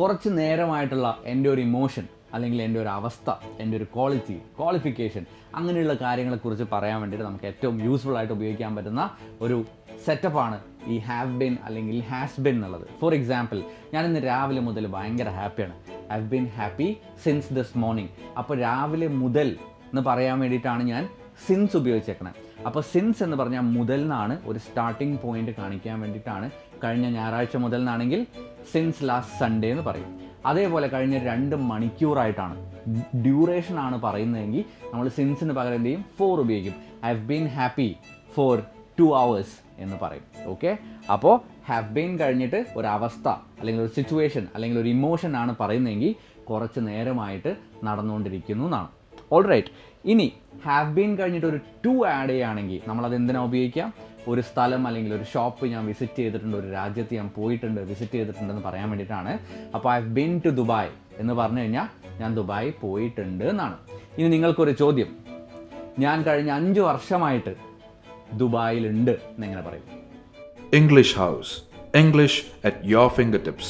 കുറച്ച് നേരമായിട്ടുള്ള എന്റെ ഒരു ഇമോഷൻ അല്ലെങ്കിൽ എന്റെ ഒരു അവസ്ഥ എന്റെ ഒരു ക്വാളിറ്റി ക്വാളിഫിക്കേഷൻ അങ്ങനെയുള്ള കാര്യങ്ങളെക്കുറിച്ച് പറയാൻ വേണ്ടിയിട്ട് നമുക്ക് ഏറ്റവും യൂസ്ഫുൾ ആയിട്ട് ഉപയോഗിക്കാൻ പറ്റുന്ന ഒരു സെറ്റപ്പാണ് ഈ ഹാവ് ബിൻ അല്ലെങ്കിൽ ഹാസ് ബിൻ എന്നുള്ളത്. ഫോർ എക്സാമ്പിൾ ഞാൻ ഇന്ന് രാവിലെ മുതൽ ഭയങ്കര ഹാപ്പിയാണ് have been happy since this morning അപ്പോൾ രാവിലെ മുതൽ എന്ന് പറയാൻ വേണ്ടിയിട്ടാണ് ഞാൻ സിൻസ് ഉപയോഗിച്ചേക്കണത് അപ്പോൾ സിൻസ് എന്ന് പറഞ്ഞാൽ മുതൽ നിന്നാണ് ഒരു സ്റ്റാർട്ടിംഗ് പോയിന്റ് കാണിക്കാൻ വേണ്ടിയിട്ടാണ് കഴിഞ്ഞ ഞായറാഴ്ച മുതൽ നിന്നാണെങ്കിൽ സിൻസ് ലാസ്റ്റ് സൺഡേ എന്ന് പറയും. അതേപോലെ കഴിഞ്ഞ രണ്ട് മണിക്കൂറായിട്ടാണ് ഡ്യൂറേഷൻ ആണ് പറയുന്നതെങ്കിൽ നമ്മൾ സിൻസിന് പകരം എന്ത് ചെയ്യും ഫോർ ഉപയോഗിക്കും. I have been happy for two hours എന്ന് പറയും. ഓക്കെ അപ്പോൾ ഹാവ് ബീൻ കഴിഞ്ഞിട്ട് ഒരു അവസ്ഥ അല്ലെങ്കിൽ ഒരു സിറ്റുവേഷൻ അല്ലെങ്കിൽ ഒരു ഇമോഷൻ ആണ് പറയുന്നതെങ്കിൽ കുറച്ച് നേരമായിട്ട് നടന്നുകൊണ്ടിരിക്കുന്നു എന്നാണ്. ഓൾ റൈറ്റ് ഇനി ഹാവ് ബീൻ കഴിഞ്ഞിട്ട് ഒരു ടു ആഡ് ചെയ്യുകയാണെങ്കിൽ നമ്മളത് എന്തിനാ ഉപയോഗിക്കാം ഒരു സ്ഥലം അല്ലെങ്കിൽ ഒരു ഷോപ്പ് ഞാൻ വിസിറ്റ് ചെയ്തിട്ടുണ്ട് ഒരു രാജ്യത്ത് ഞാൻ പോയിട്ടുണ്ട് വിസിറ്റ് ചെയ്തിട്ടുണ്ടെന്ന് പറയാൻ വേണ്ടിയിട്ടാണ്. അപ്പോൾ I have been to Dubai എന്ന് പറഞ്ഞു കഴിഞ്ഞാൽ ഞാൻ ദുബായ് പോയിട്ടുണ്ട് എന്നാണ്. ഇനി നിങ്ങൾക്കൊരു ചോദ്യം. ഞാൻ കഴിഞ്ഞ അഞ്ച് വർഷമായിട്ട് ദുബായിലുണ്ട് എന്നെങ്ങനെ പറയും? English house English at your finger fingertips.